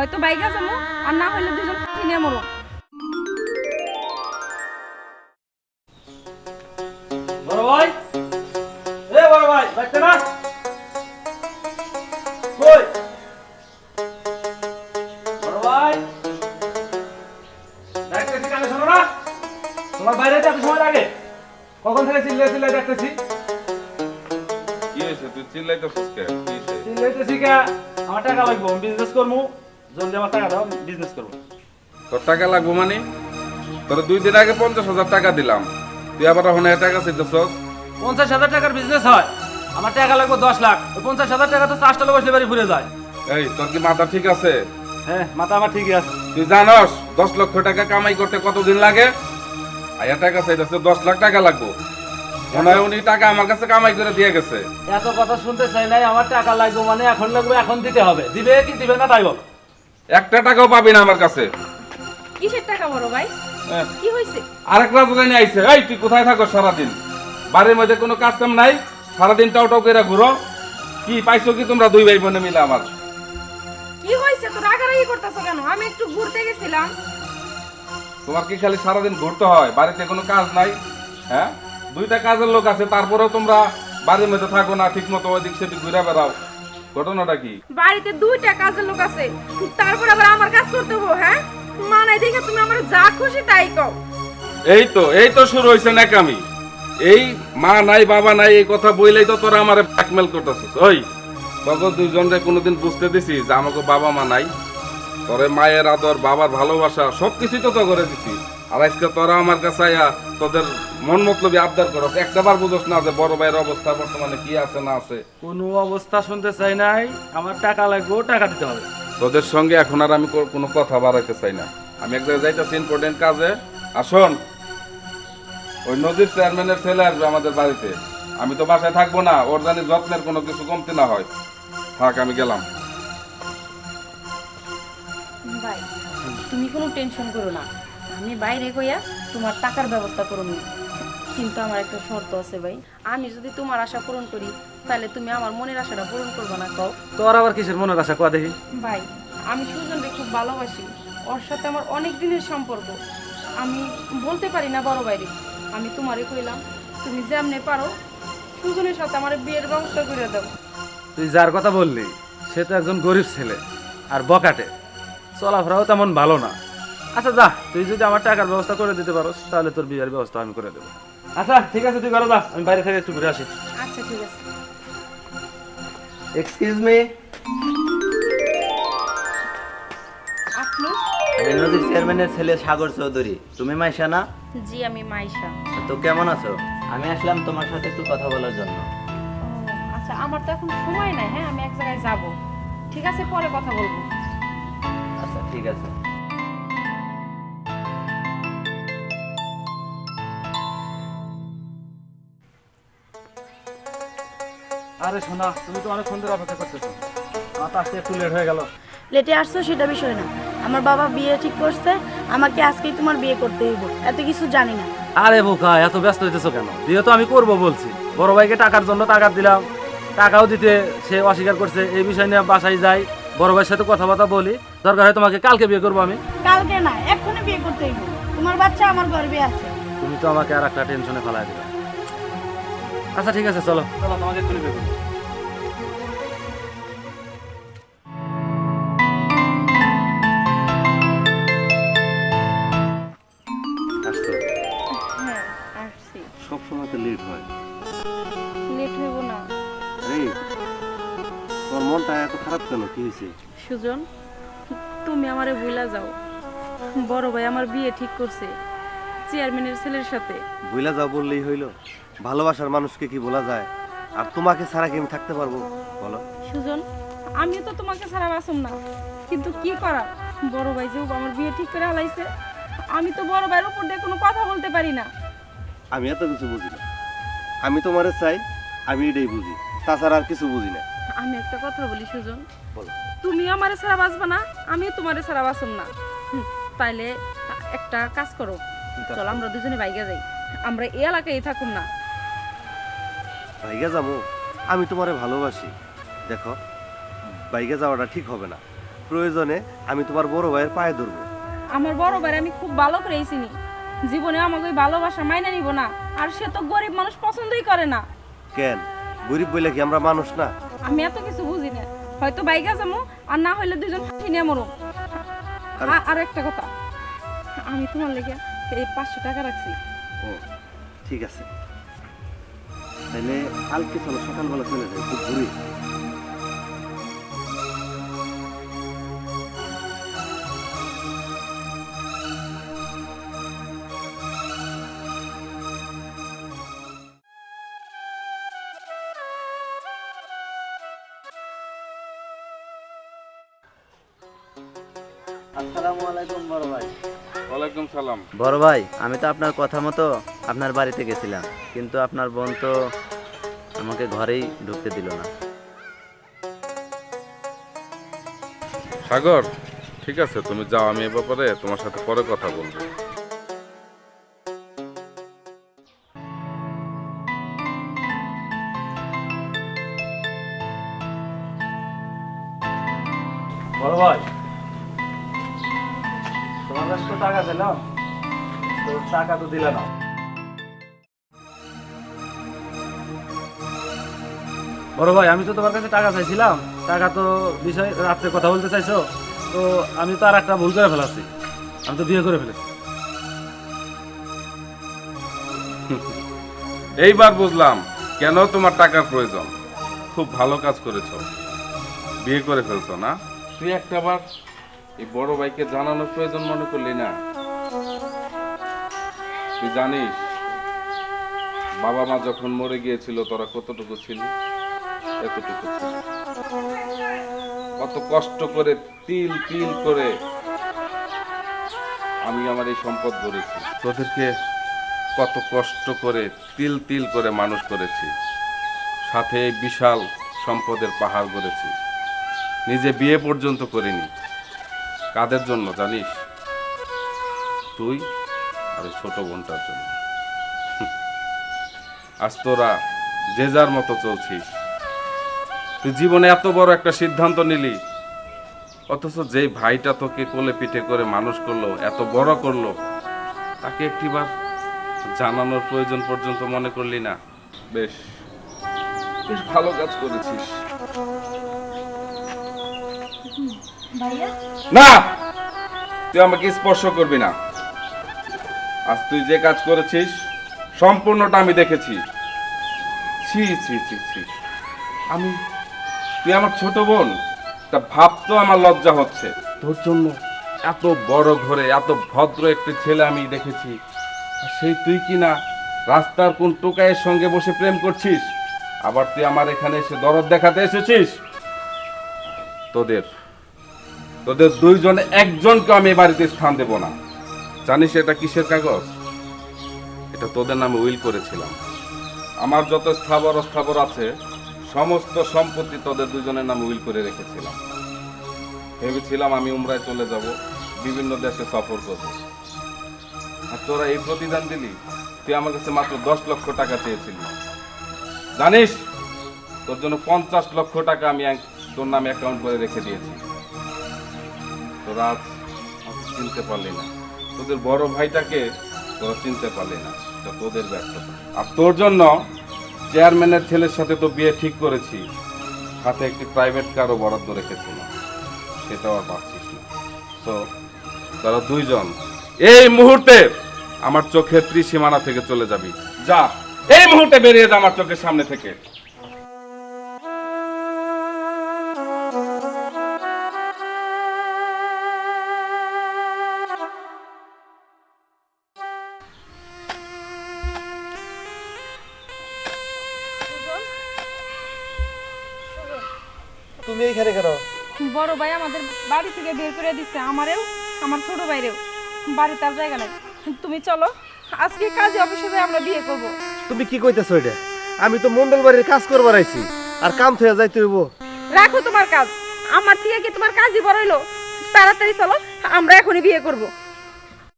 হয়তো বাইকা যাব আর না হলে দুজন নিয়ে মরো বড় ভাই। এ বড় ভাই বাইতে না? কই? বড় ভাই। দেখতেছি কানে শোনো না? তোমার বাইরে এত সময় লাগে। কখন থেকে চিল্লাই চিল্লাই দেখতেছি। কি হয়েছে? তুই চিল্লাইতেছিস কে কি হয়েছে? চিল্লাইতেছি কে? আমার টাকা লাগবো বিজনেস করব। জলদি আমার টাকা দাও বিজনেস করব। তোর টাকা লাগবো মানে? তোর দুই দিন আগে পঞ্চাশ হাজার টাকা দিলাম। তুই আবার ওখানে টাকা চাইতেছস পঞ্চাশ হাজার টাকার বিজনেস হয়। আমার টাকা লাগবে দশ লাখ। ওই পঞ্চাশ হাজার টাকা তো চাষটা বসলে বাড়ি ঘুরে যায়। এই তোর কি মাথা ঠিক আছে? হ্যাঁ মাথা আমার ঠিকই আছে। তুই জানস দশ লক্ষ টাকা কামাই করতে কতদিন লাগে? আয়া টাকা চাইতেছে দশ লাখ টাকা লাগবো। মনে হয় উনি টাকা আমার কাছে কামাই করে দিয়ে গেছে। এত কথা শুনতে চাই নাই আমার টাকা লাগবে মানে এখন লাগবে এখন দিতে হবে। দিবে কি দিবে না তাই বল একটা টাকাও পাবি না আমার কাছে। কিসের টাকা বড় ভাই? হ্যাঁ। কি হয়েছে? আরেক রাজধানী আইছে এই তুই কোথায় থাকো সারাদিন? বাড়ির মধ্যে কোনো কাজ কাম নাই? সারাদিন টাও টাও করে ঘুরো। কি পাইছো কি তোমরা দুই ভাই বোনে মিলে আমার? কি হয়েছে? তো রাগারাগি করতেছো কেন? আমি একটু ঘুরতে গেছিলাম। তোমার কি খালি সারাদিন ঘুরতে হয়? বাড়িতে কোনো কাজ নাই? হ্যাঁ? দুইটা কাজের লোক আছে তারপরেও তোমরা বাড়ির মধ্যে থাকো না ঠিক মতো ওইদিক সেদিক ঘুরে বেড়াও। ঘটনাটা কি? বাড়িতে দুইটা কাজের লোক আছে। তারপর আবার আমার কাজ করতে হবে হ্যাঁ? মানাই দেখে তুমি আমার যা খুশি তাই কও। এই তো এই তো শুরু হয়েছে নাকামি এই মা নাই বাবা নাই এই কথা বইলেই তো তোরা আমার ব্ল্যাকমেল করতেছিস। ওই তখন দুইজনরে কোনোদিন বুঝতে দিছি যে আমাকে বাবা মা নাই। তোরে মায়ের আদর বাবার ভালোবাসা সব কিছুই তো তো করে দিছি। আর আজকে তোরা আমার কাছে আয়া তোদের মন মতলবি আবদার করস। একটা বার বুঝোস না যে বড় ভাইয়ের অবস্থা বর্তমানে কি আছে না আছে। কোনো অবস্থা শুনতে চাই নাই। আমার টাকা লাগবে টাকা দিতে হবে। তোদের সঙ্গে এখন আর আমি কোনো কথা বাড়াইতে চাই না। আমি এক জায়গায় যাইতেছি ইম্পর্টেন্ট কাজে। আসুন ওই নদীর চেয়ারম্যানের ছেলে আসবে আমাদের বাড়িতে। আমি তো বাসায় থাকব না ওর জানি যত্নের কোনো কিছু কমতি না হয়। থাক আমি গেলাম। ভাই তুমি কোনো টেনশন করো না। আমি বাইরে কইয়া তোমার টাকার ব্যবস্থা করুন। কিন্তু আমার একটা শর্ত আছে ভাই। আমি যদি তোমার আশা পূরণ করি তাহলে তুমি আমার মনের আশাটা পূরণ করবে না কও। তোর আবার কিসের মনের আশা? কোয়া দেখি। ভাই আমি সুজনকে খুব ভালোবাসি। ওর সাথে আমার অনেক দিনের সম্পর্ক। আমি বলতে পারি না বড় বাইরে আমি তোমারে কইলাম তুমি যেমনে পারো সুজনের সাথে আমার বিয়ের ব্যবস্থা করে দাও। তুই যার কথা বললি সে তো একজন গরিব ছেলে আর বকাটে। চলাফেরাও তেমন ভালো না। আচ্ছা যা তুই যদি আমার টাকার ব্যবস্থা করে দিতে পারো তাহলে তোর বিয়ের ব্যবস্থা আমি করে দেবো। আচ্ছা ঠিক আছে তুই করো যা আমি বাইরে থেকে একটু ঘুরে আসি। আচ্ছা ঠিক আছে। এক্সকিউজ মি আপনি? আমি নদীর চেয়ারম্যানের ছেলে সাগর চৌধুরী। তুমি মাইশা না? জি আমি মাইশা। তো কেমন আছো? আমি আসলাম তোমার সাথে একটু কথা বলার জন্য। আচ্ছা আমার তো এখন সময় নাই হ্যাঁ? আমি এক জায়গায় যাব। ঠিক আছে পরে কথা বলব। আচ্ছা ঠিক আছে। আরে শোনা তুমি তো অনেকক্ষণ ধরে অপেক্ষা করতেছো। আমার আসতে একটু লেট হয়ে গেল। লেটে আসছো সেটা বিষয় না। আমার বাবা বিয়ে ঠিক করছে আমাকে আজকেই তোমার বিয়ে করতে হইব। এত কিছু জানি না। আরে বোকা এত ব্যস্ত হইতেছো কেন? বিয়ে তো আমি করব বলছি। বড় ভাইকে টাকার জন্য টাকা দিলাম। টাকাও দিতে সে অস্বীকার করছে এই বিষয় নিয়ে বাসায় যাই। বড় ভাইয়ের সাথে কথাবার্তা বলি। দরকার হয় তোমাকে কালকে বিয়ে করব আমি। কালকে না এক্ষুনি বিয়ে করতে হইব। তোমার বাচ্চা আমার গর্বে আছে। তুমি তো আমাকে আর একটা টেনশনে ফেলাই দিবে আচ্ছা ঠিক আছে চলো। চলো তোমাকে একটু বিয়ে করব। আসতো হ্যাঁ আসছি। সব সময় তো লেট হয়। লেট হইব না। তোর মনটা এত খারাপ কেন? কি হয়েছে? সুজন তুমি আমারে ভুলা যাও। বড় ভাই আমার বিয়ে ঠিক করছে চেয়ারম্যানের ছেলের সাথে। ভুলা যাও বললেই হইল। ভালোবাসার মানুষকে কি বলা যায়? আর তোমাকে ছাড়া কি আমি থাকতে পারব? বলো। সুজন আমিও তো তোমাকে ছাড়া বাসম না। কিন্তু কি করা বড় ভাই যে আমার বিয়ে ঠিক করে হালাইছে আমি তো বড় ভাইয়ের উপর দিয়ে কোনো কথা বলতে পারি না। আমি এত কিছু বুঝি না। আমি তোমারে চাই আমি এটাই বুঝি। তাছাড়া আর কিছু বুঝি না। আমি একটা কথা বলি সুজন। বলো। তুমি আমারে ছাড়া বাঁচবা না আমিও তোমারে ছাড়া বাঁচব না। তাইলে একটা কাজ করো। চল আমরা দুজনে বাইকে যাই। আমরা এই এলাকায় থাকুম না। ভাইগা যাব আমি তোমারে ভালোবাসি। দেখো বাইকে যাওয়াটা ঠিক হবে না। প্রয়োজনে আমি তোমার বড় ভাইয়ের পায়ে ধরবো। আমার বড় ভাই আমি খুব ভালো করে চিনি। জীবনে আমাকে ওই ভালোবাসা মাইনে নিব না। আর সে তো গরিব মানুষ পছন্দই করে না। কেন? গরিব বলে কি আমরা মানুষ না? আমি এত কিছু বুঝি না। হয়তো বাইকা যাব আর না হইলে দুজন ফাঁসি নিয়ে মরো আর একটা কথা। আমি তোমার লেগে এই পাঁচশো টাকা রাখছি। ও ঠিক আছে। তাহলে কালকে চলো সকালবেলা চলে যাই খুব ঘুরি। আসসালামু আলাইকুম বড় ভাই। ওয়ালাইকুম সালাম। বড় ভাই আমি তো আপনার কথা মতো আপনার বাড়িতে গেছিলাম কিন্তু আপনার বোন তো আমাকে ঘরেই ঢুকতে দিল না। সাগর ঠিক আছে তুমি যাও আমি এ ব্যাপারে তোমার সাথে পরে কথা বলব। বড় ভাই তোমার কাছে তো টাকা দিলাম তো টাকা তো দিলে না। বড় ভাই আমি তো তোমার কাছে টাকা চাইছিলাম। টাকা তো বিষয় রাত্রে কথা বলতে চাইছো। তো আমি তো আর একটা ভুল করে ফেলাছি। আমি তো বিয়ে করে ফেলেছি। এইবার বুঝলাম কেন তোমার টাকার প্রয়োজন। খুব ভালো কাজ করেছ। বিয়ে করে ফেলছো না? তুই একটা বার এই বড় ভাইকে জানানোর প্রয়োজন মনে করলি না? তুই জানিস বাবা মা যখন মরে গিয়েছিল তোরা কতটুকু ছিলি? কত কষ্ট করে তিল তিল করে আমি আমার এই সম্পদ গড়েছি। তোদেরকে কত কষ্ট করে তিল তিল করে মানুষ করেছি। সাথে এই বিশাল সম্পদের পাহাড় গড়েছি। নিজে বিয়ে পর্যন্ত করিনি। কাদের জন্য জানিস? তুই আর ছোট বোনটার জন্য। আজ তোরা যে যার মতো চলছিস। তুই জীবনে এত বড় একটা সিদ্ধান্ত নিলি। অথচ যেই ভাইটা তোকে কোলে পিঠে করে মানুষ করল এত বড় করল তাকে একটিবার জানানোর প্রয়োজন পর্যন্ত মনে করলি না? বেশ বেশ ভালো কাজ করেছিস। না! তুই আমাকে স্পর্শ করবি না। আজ তুই যে কাজ করেছিস সম্পূর্ণটা আমি দেখেছি। ছি ছি ছি ছি। আমি তুই আমার ছোট বোন? তা ভাবতো আমার লজ্জা হচ্ছে। তোর জন্য এত বড় ঘরে, এত ভদ্র একটি ছেলে আমি দেখেছি। সেই তুই কি না রাস্তার কোন টোকায়ের সঙ্গে বসে প্রেম করছিস? আবার তুই আমার এখানে এসে দরদ দেখাতে এসেছিস? তোদের তোদের দুইজন একজনকে আমি বাড়িতে স্থান দেব না। জানিস এটা কিসের কাগজ? এটা তোদের নামে উইল করেছিলাম। আমার যত স্থাবর অস্থাবর আছে সমস্ত সম্পত্তি তোদের দুজনের নাম উইল করে রেখেছিলাম। ভেবেছিলাম আমি উমরায় চলে যাব, বিভিন্ন দেশে সফর করব। আর তোরা এই প্রতিদান দিলি, তুই আমার কাছে মাত্র দশ লক্ষ টাকা চেয়েছিলি। জানিস, তোর জন্য পঞ্চাশ লক্ষ টাকা আমি তোর নামে অ্যাকাউন্ট করে রেখে দিয়েছি। তোরা আজ চিনতে পারলি না। তোদের বড় ভাইটাকে তোরা চিনতে পারলি না তোদের ব্যর্থতা। আর তোর জন্য চেয়ারম্যানের ছেলের সাথে তো বিয়ে ঠিক করেছি। সাথে একটি প্রাইভেট কারও বরাদ্দ রেখেছিলাম সেটাও আর পাচ্ছিস না। তো তারা দুইজন। এই মুহূর্তে আমার চোখের ত্রিসীমানা থেকে চলে যাবি। যা। এই মুহূর্তে বেরিয়ে যা আমার চোখের সামনে থেকে। কেন? বড় ভাই আমাদের বাড়ি থেকে বের করে দিচ্ছে আমারেও আমার ছোট ভাইরেও। বাড়িতে আর জায়গা নাই। তুমি চলো আজকে কাজে অফিসে যাই আমরা বিয়ে করব। তুমি কি কইতেছো এটা? আমি তো মন্ডল বাড়ির কাজ করবার আইছি আর কাম থেকে যাইতে হইব। রাখো তোমার কাজ। আমার থেকে কি তোমার কাজই বড় হইল? তাড়াতাড়ি চলো আমরা এখনই বিয়ে করব।